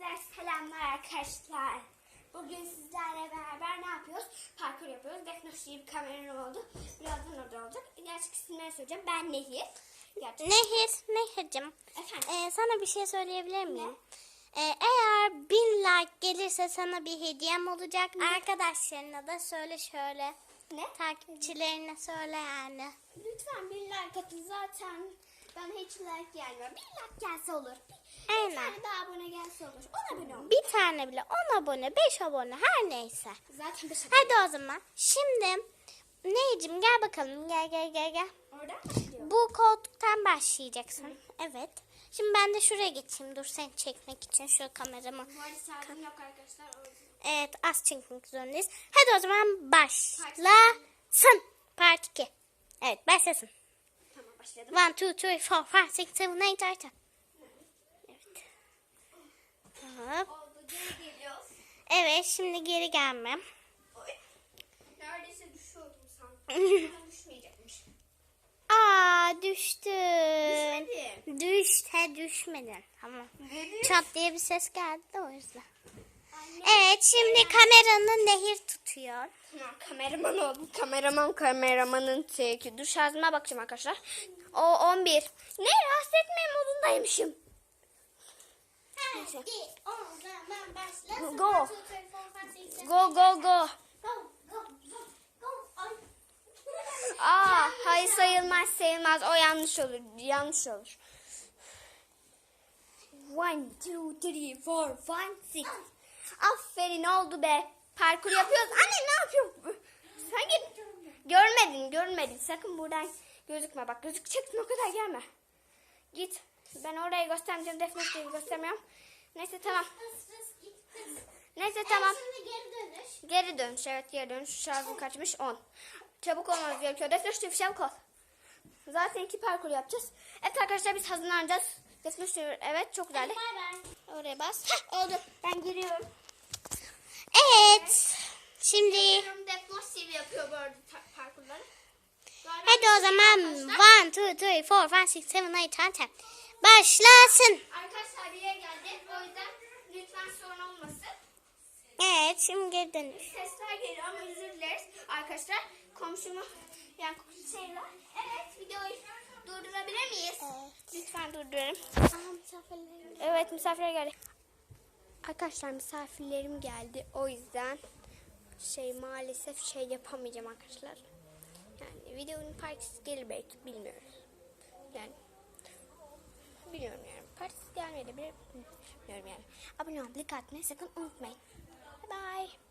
Hepinize selamlar arkadaşlar. Bugün sizlerle beraber ne yapıyoruz? Parkur yapıyoruz. Diye bir kameram oldu. Birazdan orada olacak. Gerçek isimleri söyleyeceğim. Ben Nehir. Gerçek... Nehir, Nehir'cim Efendim. e, sana bir şey söyleyebilir miyim? E, eğer bin like gelirse sana bir hediyem olacak. Arkadaşlarına da söyle şöyle. Ne? Takipçilerine söyle yani. Lütfen bir like atın. Zaten bana hiç like gelmiyor. Bir like gelse olur. Bir, bir tane daha abone gelse olur. 10 abone olur. Bir tane bile 10 abone, 5 abone her neyse. Zaten bir şey. Hadi o zaman. Şimdi Nehir'cim gel bakalım. Gel gel gel gel. Oradan başlıyor? Bu koltuktan başlayacaksın. Evet. Şimdi ben de şuraya geçeyim. Dur seni çekmek için şu kameramı. Bu arada yok arkadaşlar. Evet az çekmek zorundayız. Hadi o zaman başlasın. Part 2. Evet başlasın. Tamam başladım. 1, 2, 3, 4, 5, 6, 7, 8, 9, 10. Oldu. Geri geliyoruz. Evet şimdi geri gelmem. Oy. Neredeyse düşüyordum sanki. Düşmeyecekmiş. Aa düştün. Düşmedim. Düş, he düşmedin. Tamam. Dedim. Çat diye bir ses geldi de o yüzden. Anne. Evet şimdi kameranı nehir tutuyor. Kameraman oldum. Kameraman kameramanın teki. Dur şarjıma bakacağım arkadaşlar. O 11. Ne rahatsız etmeyin modundaymışım. Neyse. o zaman başlasın. Go. Go go go. Aa, hayır sayılmaz sayılmaz. O yanlış olur. Yanlış olur. One, two, three, four, five, six. Aferin oldu be. Parkur yapıyoruz. Anne ne yapıyorsun? Sen git. Görmedin, görmedin. Sakın buradan gözükme. Bak gözükeceksin o kadar gelme. Git. Ben orayı göstermeyeceğim. Defne Bey'i göstermiyorum. Neyse tamam. Neyse tamam. Geri dönüş. Geri dönüş. Evet geri dönüş. Şarjım kaçmış 10. Çabuk olmamız gerekiyor. Defne Şerif çabuk ol. Zaten iki parkur yapacağız. Evet arkadaşlar biz hazırlanacağız. Defne Şerif evet çok güzeldi. Bay bay. Oraya bas. Heh, oldu. Ben giriyorum. Evet. Şimdi Defne Şerif yapıyor bu arada parkurları. Hadi o zaman Arkadaşlar- 1, 2, 3, 4, 5, 6, 7, 8, 9, 10. Başlasın. Arkadaşlar bir yere geldi. O yüzden lütfen sorun olmasın. Evet şimdi geri dönüş. Sesler geliyor ama özür dileriz. Arkadaşlar komşumu yani şeyler. Evet videoyu durdurabilir miyiz? Evet. Lütfen durdurun. Aa, misafirlerim. Evet misafirler geldi. Arkadaşlar misafirlerim geldi. O yüzden şey maalesef şey yapamayacağım arkadaşlar. Yani videonun partisi gelir belki bilmiyorum. Yani bilmiyorum yani. Partisi gelmeyebilir. Bilmiyorum yani. Abone olmayı, like atmayı sakın unutmayın. Bye bye.